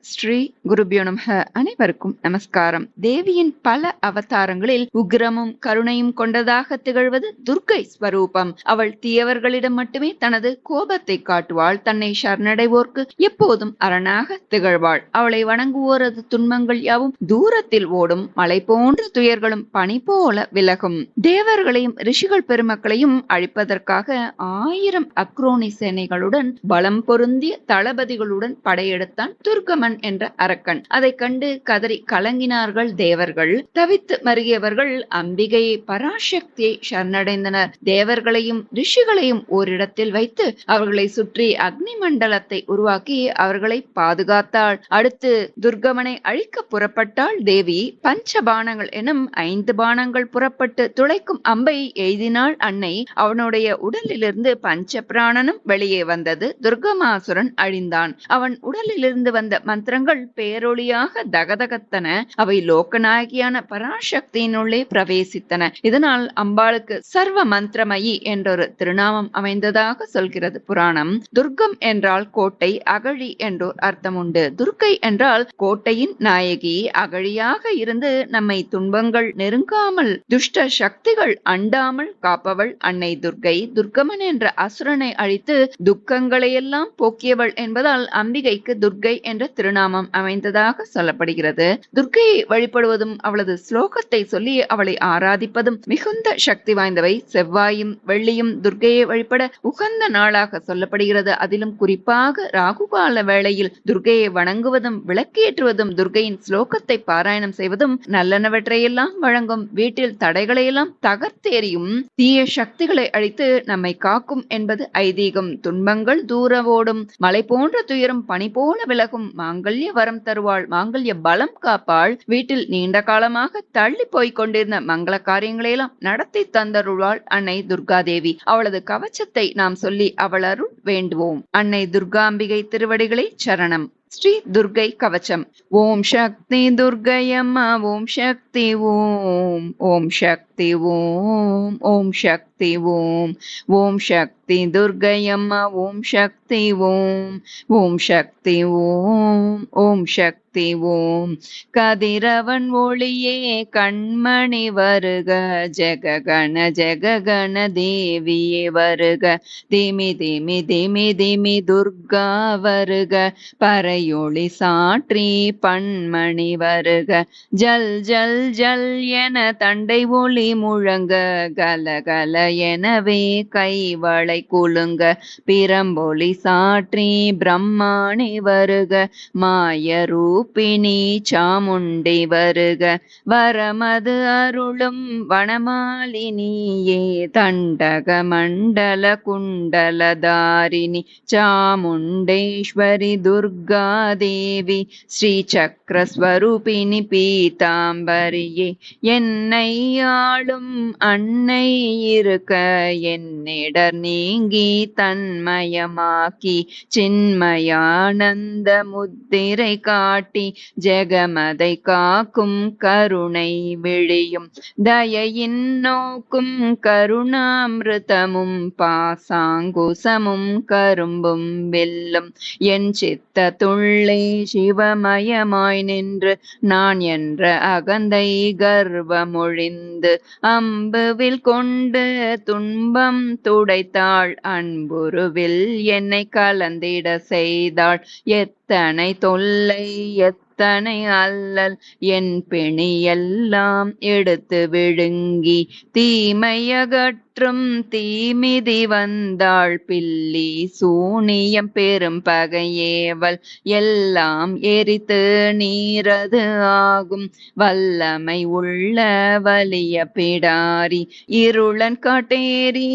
ஸ்ரீ குருபியோ நமக. அனைவருக்கும் நமஸ்காரம். தேவியின் பல அவதாரங்களில் உக்ரமும் கருணையும் கொண்டதாக திகழ்வது துர்க்கை ஸ்வரூபம். அவள் தீயவர்களிடம் மட்டுமே தனது கோபத்தை காட்டுவாள். தன்னை சரணடைவோர்க்கு எப்போதும் அரணாக திகழ்வாள். அவளை வணங்குவோரது துன்பங்கள் யாவும் தூரத்தில் ஓடும். மலை போன்ற துயர்களும் பனி போல விலகும். தேவர்களையும் ரிஷிகள் பெருமக்களையும் அழிப்பதற்காக ஆயிரம் அக்ரோனி சேனைகளுடன் பலம் பொருந்திய தளபதிகளுடன் படையெடுத்தான் பிரம்மன் என்ற அரக்கன். அதை கண்டு கதறி கலங்கினார்கள் தேவர்கள். தவித்து மருகியவர்கள் அம்பிகையை பராசக்தியை சரணடைந்தனர். தேவர்களையும் ரிஷிகளையும் ஓரிடத்தில் வைத்து அவர்களை சுற்றி அக்னி மண்டலத்தை உருவாக்கி அவர்களை பாதுகாத்தாள். அடுத்து துர்கமனை அழிக்க புறப்பட்டாள். தேவி பஞ்ச பானங்கள் எனும் ஐந்து பானங்கள் புறப்பட்டு துளைக்கும் அம்பை எய்தினாள். அன்னை அவனுடைய உடலிலிருந்து பஞ்ச பிராணனும் வெளியே வந்தது. துர்கமாசுரன் அழிந்தான். அவன் உடலிலிருந்து வந்த மந்திரங்கள் பேரொளியாக தகதகத்தன. அவை லோகநாயகியான பராசக்தியினுள்ளே பிரவேசித்தன. இதனால் அம்பாளுக்கு சர்வ மந்திரமயி என்றொரு திருநாமம் அமைந்ததாக சொல்கிறது புராணம். துர்க்கம் என்றால் கோட்டை அகழி என்றோர் அர்த்தம் உண்டு துர்க்கை என்றால் கோட்டையின் நாயகி. அகழியாக இருந்து நம்மை துன்பங்கள் நெருங்காமல் துஷ்ட சக்திகள் அண்டாமல் காப்பவள் அன்னை துர்க்கை. துர்க்கமன் என்ற அசுரனை அழித்து துக்கங்களையெல்லாம் போக்கியவள் என்பதால் அம்பிகைக்கு துர்க்கை என்ற திரு திருநாமம் அமைந்ததாக சொல்லப்படுகிறது. துர்க்கையை வழிபடுவதும் அவளது ஸ்லோகத்தை சொல்லி அவளை ஆராதிப்பதும் மிகுந்த சக்தி வாய்ந்தவை. செவ்வாயும் வெள்ளியும் துர்க்கையை வழிபட உகந்த நாளாக சொல்லப்படுகிறது. அதிலும் குறிப்பாக ராகுகால வேளையில் துர்க்கையை வணங்குவதும் விளக்கேற்றுவதும் துர்க்கையின் ஸ்லோகத்தை பாராயணம் செய்வதும் நல்லனவற்றையெல்லாம் வழங்கும். வீட்டில் தடைகளையெல்லாம் தகர்த்தேறியும் தீய சக்திகளை அழித்து நம்மை காக்கும் என்பது ஐதீகம். துன்பங்கள் தூர ஓடும் மலை போன்ற துயரும் பனி போல விலகும். மாங்க மாங்கல்ய வரம் தருவாள். மாங்கல்ய பலம் காப்பாள். வீட்டில் நீண்ட காலமாக தள்ளி போய்க் கொண்டிருந்த மங்கள காரியங்களையெல்லாம் நடத்தி தந்தருள்வாள் அன்னை துர்காதேவி. அவளது கவச்சத்தை நாம் சொல்லி அவள் அருள் வேண்டுவோம். அன்னை துர்காம்பிகை திருவடிகளை சரணம். ஸ்ரீ துர்கை கவச்சம். ஓம் சக்தி துர்கையம்மா ஓம் சக்தி ஓம் ஓம் சக்தி ஓம் ஓம் சக்தி ஓம் ஓம் சக்தி துர்கையம்மா ஓம் சக்தி ஓம் ஓம் சக்தி ஓம் ஓம் சக்தி ஓம் கதிரவன் ஒளியே கண்மணி வருக ஜெககண ஜெககண தேவியே வருக. திமி திமி திமி திமி துர்கா வருக பறையொளி சாற்றி பண்மணி வருக. ஜல் ஜல் ஜல் என தண்டை ஒளி முழங்க கல கல எனவே கைவளை குலுங்க. பிரம்பொலி சாற்றி பிரம்மாணி வருக மாய ரூபிணி சாமுண்டை வருக. வரமது அருளும் வனமாலினியே. தண்டக மண்டல குண்டலதாரிணி சாமுண்டேஸ்வரி துர்கா தேவி. ஸ்ரீ சக்கரஸ்வரூபிணி பீதாம்பரியே. என்னை ஆளும் அன்னை இருக்க. என்னிடர் நீங்கி தன்மயமாக்கி. சின்மயானந்த முத்திரை காட்டி ஜெகமதை காக்கும் கருணை விழியும். தயையின் நோக்கும் கருணாமிருதமும் பாசாங்குசமும் கரும்பும் வெல்லும். என் சித்தத்துள்ளே சிவமயமாய் நின்று நான் என்ற அகந்தை கர்வமொழிந்து அம்புவில் கொண்டு துன்பம் துடைத்தாள். அன்புருவில் என்னை கலந்திட செய்தாள். எத்தனை தொல்லை 也 அத்தனை அல்லல் என் பிணியெல்லாம் எடுத்து விழுங்கி தீமையகற்றும் தீமிதி வந்தாள் பில்லி சூனியம் பெரும் பகையேவல் எல்லாம் எரித்து நீரது ஆகும். வல்லமை உள்ள வலிய பிடாரி இருளன் காட்டேரி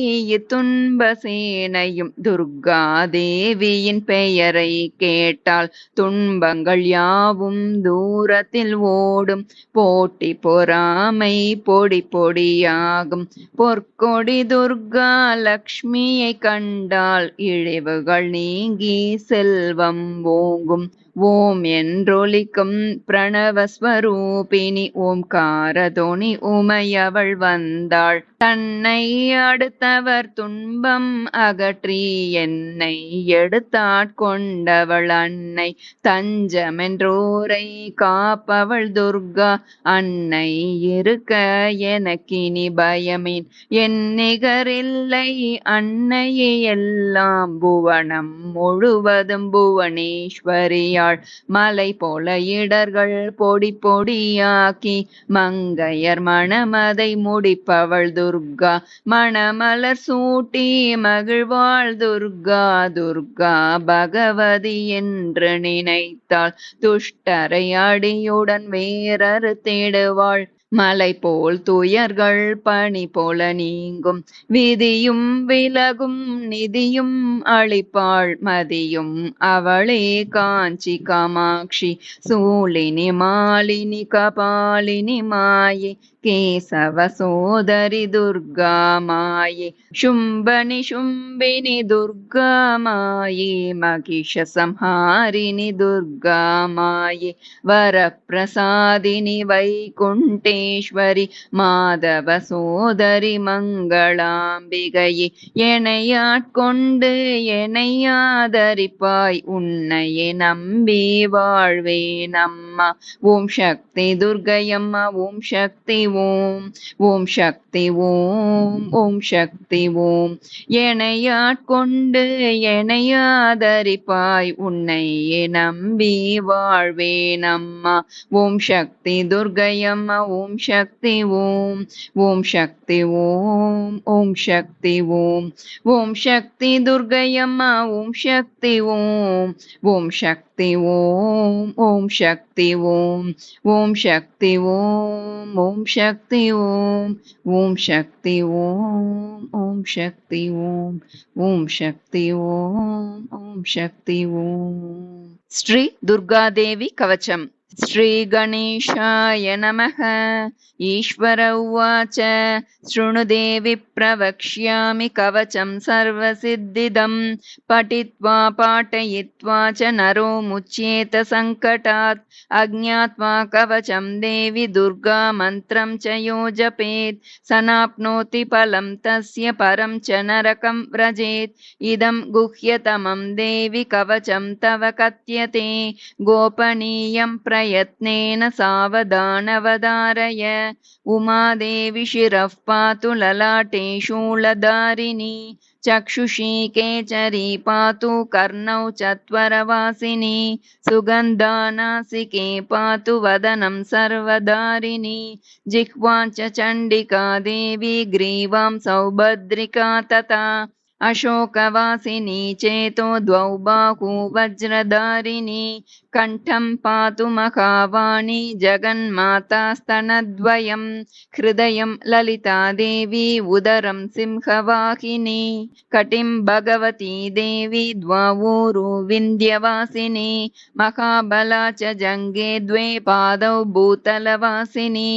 துன்ப சேனையும் துர்கா தேவியின் பெயரை கேட்டால் துன்பங்கள் யாவும் போகும் தூரத்தில் ஓடும். போட்டி பொறாமை பொடி பொடியாகும். பொற்கொடி துர்கா லக்ஷ்மியை கண்டால் இழிவுகள் நீங்கி செல்வம் ஓங்கும். ஓம் என்றொலிக்கும் பிரணவஸ்வரூபிணி ஓம்காரதோணி உமையவள் வந்தாள். தன்னை அடுத்தவர் துன்பம் அகற்றி என்னை எடுத்தாட்கொண்டவள் அன்னை. தஞ்சமென்றோரை காப்பவள் துர்கா அன்னை இருக்க எனக்கினி பயமின். என் நிகரில்லை அன்னையே எல்லாம் புவனம் முழுவதும் மங்கையாள் மலை போல இடர்கள் பொடி பொடியாக்கி மங்கையர் மணமதை முடிப்பவள் துர்கா மணமலர் சூட்டி மகிழ்வாள் துர்கா துர்கா பகவதி என்று நினைத்தாள். துஷ்டரை அடியுடன் வேறறு தேடுவாள். மலை போல் துயர்கள் பணி போல நீங்கும். விதியும் விலகும் நிதியும் அழிப்பாள் மதியும். அவளே காஞ்சி காமாட்சி சூலினி மாலினி கபாலினி மாயே கேசவ சோதரி துர்கா மாயே ശുംഭണി ശുംഭിനി ദുർഗാമായേ മഹിഷ സംഹാരിണി ദുർഗാമായേ വരപ്രസാദിനി വൈകുണ്ഠേ பரமேஸ்வரி மாதவ சோதரி மங்களாம்பிகையே எனையாட்கொண்டு எனையாதரிப்பாய் உன்னையே நம்பி வாழ்வே நம் அம்மா ஓம் சக்தி துர்கையம்மா ஓம் சக்தி ஓம் ஓம் சக்தி ஓம் ஓம் சக்தி ஓம் எனையாட்கொண்டு எனையாதரிப்பாய் உன்னையே நம்பி வாழ்வேன் அம்மா ஓம் சக்தி துர்கையம்மா ஓம் சக்தி ஓம் ஓம் சக்தி ஓம் ஓம் சக்தி ஓம் ஓம் சக்தி துர்கையம்மா ஓம் சக்தி ஓம் ஓம் சக்தி ஓம் ஓம் சக்தி சக்தி ஓம் ஓம் சக்தி ஓம் ஓம் சக்தி ஓம் ஓம் சக்தி ஓம் ஓம் சக்தி ஓம் ஓம் சக்தி ஓம் ஓம் சக்தி ஓம். ஸ்ரீ துர்காதேவி கவச்சம். श्रीगणेशाय नमः। ईश्वर उवाच शृणुदेवि प्रवक्ष्यामि कवचं सर्वसिद्धिदं। पठित्वा, पाठयित्वा च नरो मुच्येत सङ्कटात् अज्ञात्वा कवचं देवि दुर्गा मन्त्रं च यो सनाप्नोति फलं तस्य परं च नरकं व्रजेत्। इदं गुह्यतमं देवि कवचं तव कथ्यते। गोपनीयं प्रयत्नेन सावधानवधारय उमादेवि शिरः पातु ललाटे शूलधारिणी चक्षुषी केचरी पातु कर्णौ चत्वरवासिनी। सुगन्धानासिके पातु वदनं सर्वधारिणी जिह्वां चण्डिका देवी ग्रीवां सौभद्रिका तथा अशोकवासिनी चेतो द्वौ बाहू वज्रधारिणी कण्ठं पातु महावाणी जगन्मातास्तनद्वयं हृदयं ललिता देवी उदरं सिंहवाहिनी कटिं भगवती देवी द्वावूरु विन्ध्यवासिनी महाबला च जङ्गे द्वे पादौ भूतलवासिनी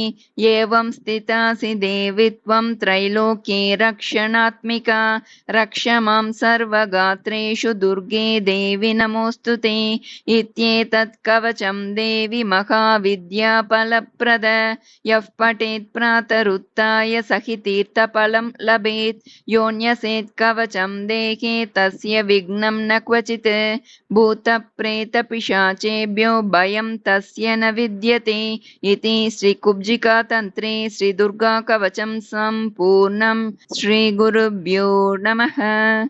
एवं स्थितासि देवि त्वं त्रैलोक्ये रक्षणात्मिका रक्ष मां सर्वगात्रेषु दुर्गे देवि नमोऽस्तु ते इत्येतत् कवचं देवि महाविद्याफलप्रद यः पठेत् प्रातरुत्थाय सहि तीर्थफलं लभेत् योऽन्यसेत् कवचं देहे तस्य विघ्नं न क्वचित् भूतप्रेतपिशाचेभ्यो भयं तस्य न विद्यते इति श्रीकुब्जिकातन्त्रे श्रीदुर्गाकवचं सम्पूर्णं श्रीगुरुभ्यो नमः 嗯